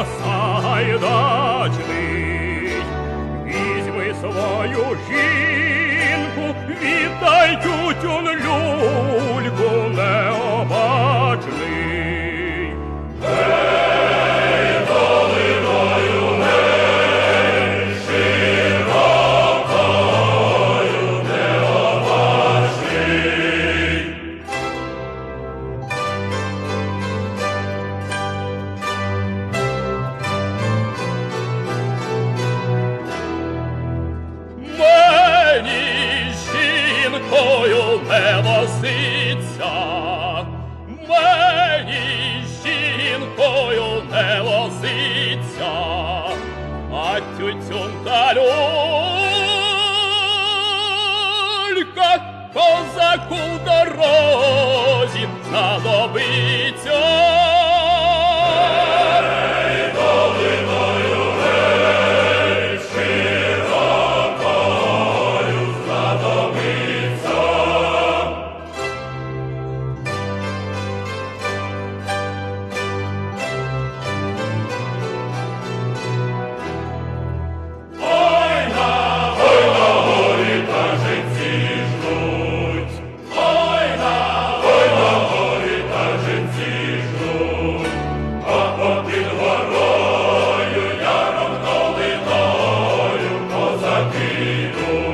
вернися, сайдачний. Візьми свою жінку, віддай тютюн люльку не возиться, мені жінкою не возиться, а тютюн та люлька козаку в дорозі знадобиться. Lord.